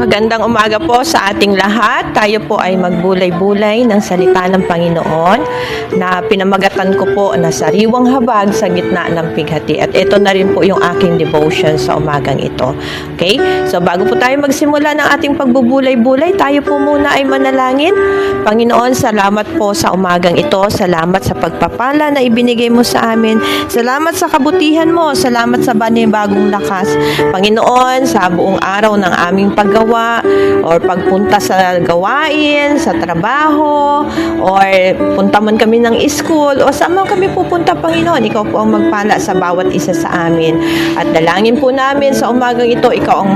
Magandang umaga po sa ating lahat. Tayo po ay magbulay-bulay ng salita ng Panginoon na pinamagatan ko po na sariwang habag sa gitna ng pighati. At ito na rin po yung aking devotion sa umagang ito. Okay? So bago po tayo magsimula ng ating pagbubulay-bulay, tayo po muna ay manalangin. Panginoon, salamat po sa umagang ito. Salamat sa pagpapala na ibinigay mo sa amin. Salamat sa kabutihan mo. Salamat sa bagong lakas. Panginoon, sa buong araw ng aming paggawa or pagpunta sa gawain, sa trabaho, or punta man kami ng school, o saan man kami pupunta, Panginoon, ikaw po ang magpala sa bawat isa sa amin. At dalangin po namin sa umagang ito, ikaw ang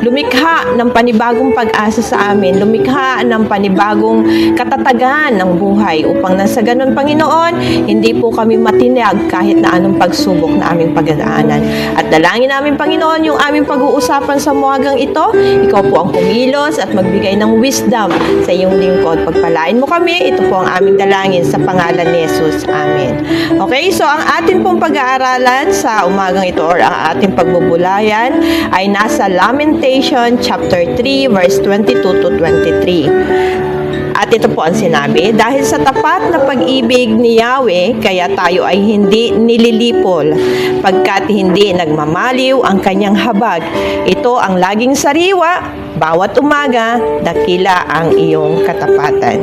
lumikha ng panibagong pag-asa sa amin, lumikha ng panibagong katatagan ng buhay upang nang sa ganun, Panginoon, hindi po kami matinag kahit na anong pagsubok na aming pagdadaanan. At dalangin namin, Panginoon, yung aming pag-uusapan sa umagang ito, ikaw po ang kumilos at magbigay ng wisdom sa iyong lingkod. Pagpalain mo kami, ito po ang aming dalangin sa pangalan ni Jesus. Amen. Okay, so ang atin pong pag-aaralan sa umagang ito or ang ating pagbubulayan ay nasa Lamentation chapter 3 verse 22 to 23. At ito po ang sinabi, dahil sa tapat na pag-ibig ni Yahweh, kaya tayo ay hindi nililipol, pagkat hindi nagmamaliw ang kanyang habag. Ito ang laging sariwa, bawat umaga, dakila ang iyong katapatan.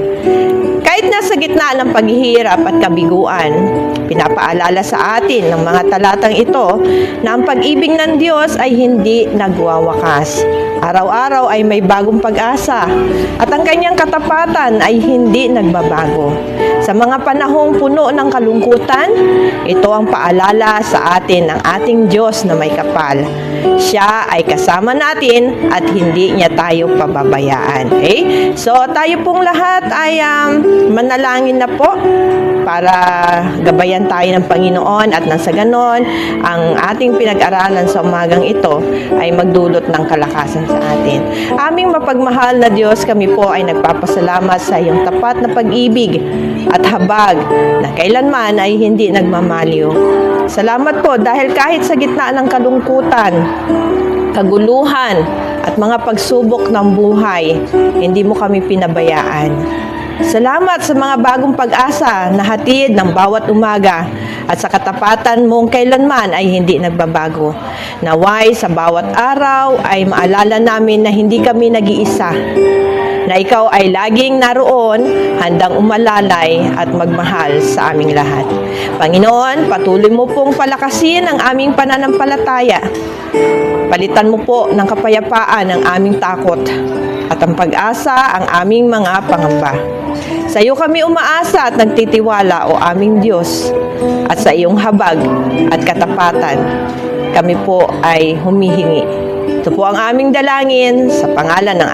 Kahit nasa gitna ng paghihirap at kabiguan, pinapaalala sa atin ng mga talatang ito na ang pag-ibig ng Diyos ay hindi nagwawakas. Araw-araw ay may bagong pag-asa at ang kanyang katapatan ay hindi nagbabago. Sa mga panahong puno ng kalungkutan, ito ang paalala sa atin ng ating Diyos na may kapal. Siya ay kasama natin at hindi niya tayo pababayaan. Okay? So tayo pong lahat ay um, manalangin na po para gabayan tayo ng Panginoon at nang sa ganon, ang ating pinag-aralan sa umagang ito ay magdulot ng kalakasan sa atin. Aming mapagmahal na Diyos, kami po ay nagpapasalamat sa iyong tapat na pag-ibig at habag na kailanman ay hindi nagmamaliw. Salamat po dahil kahit sa gitna ng kalungkutan, kaguluhan at mga pagsubok ng buhay, hindi mo kami pinabayaan. Salamat sa mga bagong pag-asa na hatid ng bawat umaga at sa katapatan mong kailanman ay hindi nagbabago. Naway sa bawat araw ay maalala namin na hindi kami nag-iisa na ikaw ay laging naroon, handang umalalay at magmahal sa aming lahat. Panginoon, patuloy mo pong palakasin ang aming pananampalataya. Palitan mo po ng kapayapaan ang aming takot at ang pag-asa ang aming mga pangamba. Sa iyo kami umaasa at nagtitiwala o aming Diyos at sa iyong habag at katapatan kami po ay humihingi. Ito po ang aming dalangin sa pangalan ng